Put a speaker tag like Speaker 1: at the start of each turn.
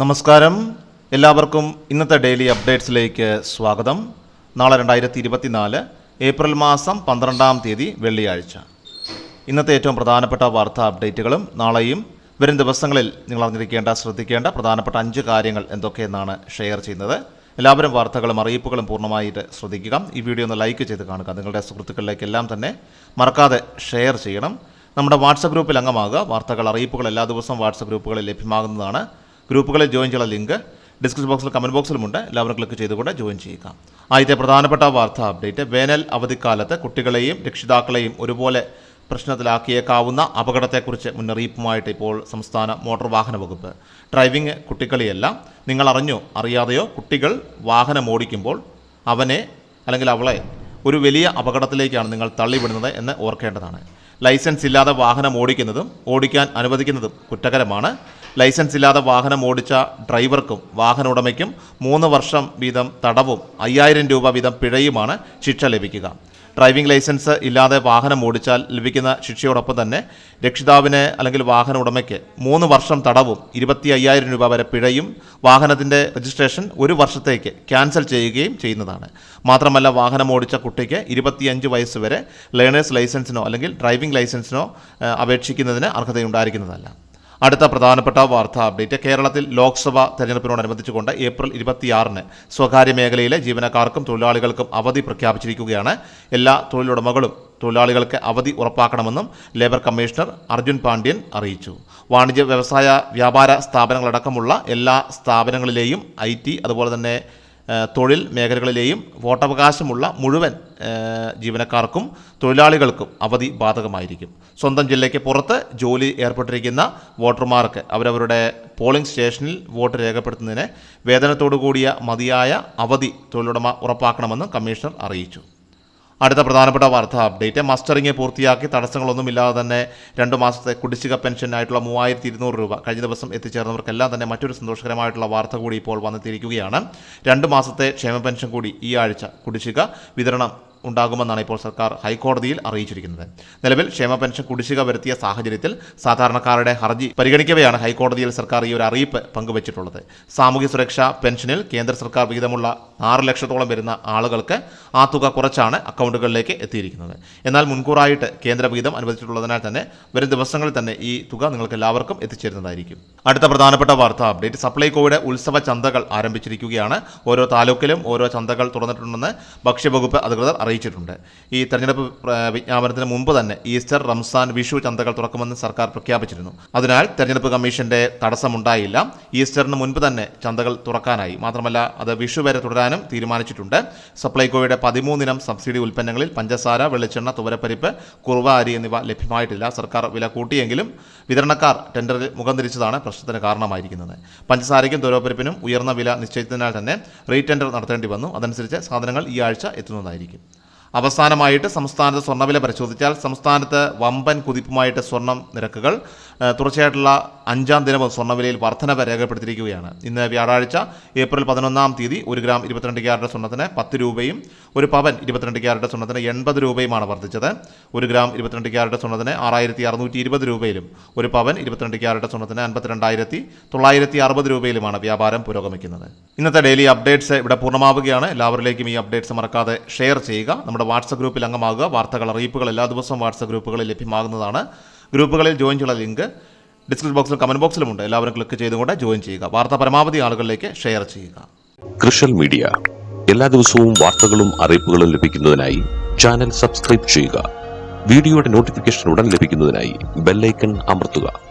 Speaker 1: നമസ്കാരം. എല്ലാവർക്കും ഇന്നത്തെ ഡെയിലി അപ്ഡേറ്റ്സിലേക്ക് സ്വാഗതം. നാളെ രണ്ടായിരത്തി ഇരുപത്തിനാല് ഏപ്രിൽ മാസം പന്ത്രണ്ടാം തീയതി വെള്ളിയാഴ്ച. ഇന്നത്തെ ഏറ്റവും പ്രധാനപ്പെട്ട വാർത്താ അപ്ഡേറ്റുകളും നാളെയും വരും ദിവസങ്ങളിൽ നിങ്ങൾ അറിഞ്ഞിരിക്കേണ്ട ശ്രദ്ധിക്കേണ്ട പ്രധാനപ്പെട്ട അഞ്ച് കാര്യങ്ങൾ എന്തൊക്കെയെന്നാണ് ഷെയർ ചെയ്യുന്നത്. എല്ലാവരും വാർത്തകളും അറിയിപ്പുകളും പൂർണമായിട്ട് ശ്രദ്ധിക്കുക. ഈ വീഡിയോ ഒന്ന് ലൈക്ക് ചെയ്ത് കാണുക. നിങ്ങളുടെ സുഹൃത്തുക്കളിലേക്കെല്ലാം തന്നെ മറക്കാതെ ഷെയർ ചെയ്യണം. നമ്മുടെ വാട്സപ്പ് ഗ്രൂപ്പിൽ അംഗമാകുക. വാർത്തകൾ അറിയിപ്പുകൾ എല്ലാ ദിവസവും വാട്സപ്പ് ഗ്രൂപ്പുകളിൽ ലഭ്യമാകുന്നതാണ് ഗ്രൂപ്പുകളിൽ ജോയിൻ ചെയ്യാനുള്ള ലിങ്ക് ഡിസ്ക്രിപ്ഷൻ ബോക്സിൽ കമന്റ് ബോക്സിലുമുണ്ട്. എല്ലാവരും ക്ലിക്ക് ചെയ്തുകൊണ്ട് ജോയിൻ ചെയ്യുക. ആദ്യത്തെ പ്രധാനപ്പെട്ട വാർത്ത അപ്ഡേറ്റ്. വേനൽ അവധിക്കാലത്ത് കുട്ടികളെയും രക്ഷിതാക്കളെയും ഒരുപോലെ പ്രശ്നത്തിലാക്കിയേക്കാവുന്ന അപകടത്തെക്കുറിച്ച് മുന്നറിയിപ്പുമായിട്ട് ഇപ്പോൾ സംസ്ഥാന മോട്ടോർ വാഹന വകുപ്പ്. ഡ്രൈവിംഗ് കുട്ടികളിയല്ല നിങ്ങൾ അറിഞ്ഞോ അറിയാതെയോ കുട്ടികൾ വാഹനം ഓടിക്കുമ്പോൾ അവനെ അല്ലെങ്കിൽ അവളെ ഒരു വലിയ അപകടത്തിലേക്കാണ് നിങ്ങൾ തള്ളിവിടുന്നത് എന്ന് ഓർക്കേണ്ടതാണ്. ലൈസൻസ് ഇല്ലാതെ വാഹനം ഓടിക്കുന്നതും ഓടിക്കാൻ അനുവദിക്കുന്നതും കുറ്റകരമാണ്. ലൈസൻസ് ഇല്ലാതെ വാഹനം ഓടിച്ച ഡ്രൈവർക്കും വാഹന ഉടമയ്ക്കും മൂന്ന് വർഷം വീതം തടവും അയ്യായിരം രൂപ വീതം പിഴയുമാണ് ശിക്ഷ ലഭിക്കുക. ഡ്രൈവിംഗ് ലൈസൻസ് ഇല്ലാതെ വാഹനം ഓടിച്ചാൽ ലഭിക്കുന്ന ശിക്ഷയോടൊപ്പം തന്നെ രക്ഷിതാവിന് അല്ലെങ്കിൽ വാഹന ഉടമയ്ക്ക് മൂന്ന് വർഷം തടവും ഇരുപത്തി അയ്യായിരം രൂപ വരെ പിഴയും വാഹനത്തിന്റെ രജിസ്ട്രേഷൻ ഒരു വർഷത്തേക്ക് ക്യാൻസൽ ചെയ്യുകയും ചെയ്യുന്നതാണ്. മാത്രമല്ല വാഹനം ഓടിച്ച കുട്ടിക്ക് ഇരുപത്തിയഞ്ച് വയസ്സ് വരെ ലേണേഴ്സ് ലൈസൻസിനോ അല്ലെങ്കിൽ ഡ്രൈവിംഗ് ലൈസൻസിനോ അപേക്ഷിക്കുന്നതിന് അർഹതയുണ്ടായിരിക്കുന്നതല്ല. അടുത്ത പ്രധാനപ്പെട്ട വാർത്താ അപ്ഡേറ്റ്. കേരളത്തിൽ ലോക്സഭാ തെരഞ്ഞെടുപ്പിനോടനുബന്ധിച്ചുകൊണ്ട് ഏപ്രിൽ ഇരുപത്തിയാറിന് സ്വകാര്യ മേഖലയിലെ ജീവനക്കാർക്കും തൊഴിലാളികൾക്കും അവധി പ്രഖ്യാപിച്ചിരിക്കുകയാണ്. എല്ലാ തൊഴിലുടമകളും തൊഴിലാളികൾക്ക് അവധി ഉറപ്പാക്കണമെന്നും ലേബർ കമ്മീഷണർ അർജുൻ പാണ്ഡ്യൻ അറിയിച്ചു. വാണിജ്യ വ്യവസായ വ്യാപാര സ്ഥാപനങ്ങളടക്കമുള്ള എല്ലാ സ്ഥാപനങ്ങളിലെയും ഐ അതുപോലെ തന്നെ തൊഴിൽ മേഖലകളിലെയും വോട്ടവകാശമുള്ള മുഴുവൻ ജീവനക്കാർക്കും തൊഴിലാളികൾക്കും അവധി ബാധകമായിരിക്കും. സ്വന്തം ജില്ലയ്ക്ക് പുറത്ത് ജോലി ഏർപ്പെട്ടിരിക്കുന്ന വോട്ടർമാർക്ക് അവരവരുടെ പോളിംഗ് സ്റ്റേഷനിൽ വോട്ട് രേഖപ്പെടുത്തുന്നതിന് വേതനത്തോടു കൂടിയ മതിയായ അവധി തൊഴിലുടമ ഉറപ്പാക്കണമെന്ന് കമ്മീഷണർ അറിയിച്ചു. അടുത്ത പ്രധാനപ്പെട്ട വാർത്താ അപ്ഡേറ്റ്. മസ്റ്ററിംഗ് പൂർത്തിയാക്കി തടസ്സങ്ങളൊന്നുമില്ലാതെ തന്നെ രണ്ട് മാസത്തെ കുടിശ്ശിക പെൻഷനായിട്ടുള്ള മൂവായിരത്തി ഇരുന്നൂറ് രൂപ കഴിഞ്ഞ ദിവസം എത്തിച്ചേർന്നവർക്കെല്ലാം തന്നെ മറ്റൊരു സന്തോഷകരമായിട്ടുള്ള വാർത്ത കൂടി ഇപ്പോൾ വന്നെത്തിയിരിക്കുകയാണ്. രണ്ട് മാസത്തെ ക്ഷേമ പെൻഷൻ കൂടി ഈ ആഴ്ച കുടിശ്ശിക വിതരണം ഉണ്ടാകുമെന്നാണ് ഇപ്പോൾ സർക്കാർ ഹൈക്കോടതിയിൽ അറിയിച്ചിരിക്കുന്നത്. നിലവിൽ ക്ഷേമ പെൻഷൻ കുടിശ്ശിക വരുത്തിയ സാഹചര്യത്തിൽ സാധാരണക്കാരുടെ ഹർജി പരിഗണിക്കവെയാണ് ഹൈക്കോടതിയിൽ സർക്കാർ ഈ ഒരു അറിയിപ്പ് പങ്കുവച്ചിട്ടുള്ളത്. സാമൂഹ്യ സുരക്ഷാ പെൻഷനിൽ കേന്ദ്ര സർക്കാർ വിഹിതമുള്ള ആറ് ലക്ഷത്തോളം വരുന്ന ആളുകൾക്ക് ആ തുക കുറച്ചാണ് അക്കൗണ്ടുകളിലേക്ക് എത്തിയിരിക്കുന്നത്. എന്നാൽ മുൻകൂറായിട്ട് കേന്ദ്ര വിഹിതം അനുവദിച്ചിട്ടുള്ളതിനാൽ തന്നെ വരും ദിവസങ്ങളിൽ തന്നെ ഈ തുക നിങ്ങൾക്ക് എല്ലാവർക്കും എത്തിച്ചേരുന്നതായിരിക്കും. അടുത്ത പ്രധാനപ്പെട്ട വാർത്താ അപ്ഡേറ്റ് സപ്ലൈകോയുടെ ഉത്സവ ചന്തകൾ ആരംഭിച്ചിരിക്കുകയാണ്. ഓരോ താലൂക്കിലും ഓരോ ചന്തകൾ തുറന്നിട്ടുണ്ടെന്ന് ഭക്ഷ്യവകുപ്പ് അധികൃതർ അറിയിച്ചിട്ടുണ്ട്. ഈ തെരഞ്ഞെടുപ്പ് വിജ്ഞാപനത്തിന് മുമ്പ് തന്നെ ഈസ്റ്റർ റംസാൻ വിഷു ചന്തകൾ തുറക്കുമെന്ന് സർക്കാർ പ്രഖ്യാപിച്ചിരുന്നു. അതിനാൽ തെരഞ്ഞെടുപ്പ് കമ്മീഷന്റെ തടസ്സമുണ്ടായില്ല. ഈസ്റ്ററിന് മുൻപ് തന്നെ ചന്തകൾ തുറക്കാനായി. മാത്രമല്ല അത് വിഷു വരെ തുടരാനും തീരുമാനിച്ചിട്ടുണ്ട്. സപ്ലൈകോയുടെ പതിമൂന്നിനം സബ്സിഡി ഉൽപ്പന്നങ്ങളിൽ പഞ്ചസാര വെളിച്ചെണ്ണ തുവരപ്പരിപ്പ് കുറുവ അരി എന്നിവ ലഭ്യമായിട്ടില്ല. സർക്കാർ വില കൂട്ടിയെങ്കിലും വിതരണക്കാർ ടെൻഡറിൽ മുഖം തിരിച്ചതാണ് പ്രശ്നത്തിന് കാരണമായിരിക്കുന്നത്. പഞ്ചസാരയ്ക്കും തുവരപ്പരിപ്പിനും ഉയർന്ന വില നിശ്ചയിച്ചതിനാൽ തന്നെ റീടെൻഡർ നടത്തേണ്ടി വന്നു. അതനുസരിച്ച് സാധനങ്ങൾ ഈ ആഴ്ച എത്തുന്നതായിരിക്കും. അവസാനമായിട്ട് സംസ്ഥാനത്ത് സ്വർണവില പരിശോധിച്ചാൽ സംസ്ഥാനത്ത് വമ്പൻ കുതിപ്പുമായിട്ട് സ്വർണം നിരക്കുകൾ തുടർച്ചയായിട്ടുള്ള അഞ്ചാം ദിനവും സ്വർണവിലയിൽ വർധനവ് രേഖപ്പെടുത്തിയിരിക്കുകയാണ്. ഇന്ന് വ്യാഴാഴ്ച ഏപ്രിൽ പതിനൊന്നാം തീയതി ഒരു ഗ്രാം ഇരുപത്തിരണ്ട് ക്യാരറ്റ് സ്വർണത്തിന് പത്ത് രൂപയും ഒരു പവൻ ഇരുപത്തിരണ്ട് ക്യാരറ്റ് സ്വർണത്തിന് എൺപത് രൂപയുമാണ് വർദ്ധിച്ചത്. ഒരു ഗ്രാം ഇരുപത്തിരണ്ട് ക്യാരറ്റ് സ്വർണത്തിന് ആറായിരത്തി അറുന്നൂറ്റി ഇരുപത് രൂപയിലും ഒരു പവൻ ഇരുപത്തിരണ്ട് ക്യാരറ്റ് സ്വർണത്തിന് അൻപത്തിരണ്ടായിരത്തി തൊള്ളായിരത്തി അറുപത് രൂപയിലുമാണ് വ്യാപാരം പുരോഗമിക്കുന്നത്. ഇന്നത്തെ ഡെയിലി അപ്ഡേറ്റ്സ് ഇവിടെ പൂർണമാവുകയാണ്. എല്ലാവരിലേക്കും ഈ അപ്ഡേറ്റ്സ് മറക്കാതെ ഷെയർ ചെയ്യുക. നമ്മുടെ വാട്സപ്പ് ഗ്രൂപ്പിൽ അംഗമാകുക. വാർത്തകൾ അറിയിപ്പുകൾ എല്ലാ ദിവസവും വാട്സപ്പ് ഗ്രൂപ്പുകളിൽ ലഭ്യമാകുന്നതാണ്. ഗ്രൂപ്പുകളിൽ ജോയിൻ ചെയ്യാനുള്ള ലിങ്ക് ഡിസ്ക്രിപ്ഷൻ ബോക്സിലും കമന്റ് ബോക്സിലുമുണ്ട് എല്ലാവരും ക്ലിക്ക് ചെയ്തുകൊണ്ട് ജോയിൻ ചെയ്യുക. വാർത്ത പരമാവധി ആളുകളിലേക്ക് ഷെയർ ചെയ്യുക.
Speaker 2: Social media. എല്ലാ ദിവസവും വാർത്തകളും അറിയിപ്പുകളും ലഭിക്കുന്നതിനായി ചാനൽ സബ്സ്ക്രൈബ് ചെയ്യുക. വീഡിയോയുടെ നോട്ടിഫിക്കേഷൻ ഉടൻ ലഭിക്കുന്നതിനായി ബെല്ലൈക്കൺ അമർത്തുക.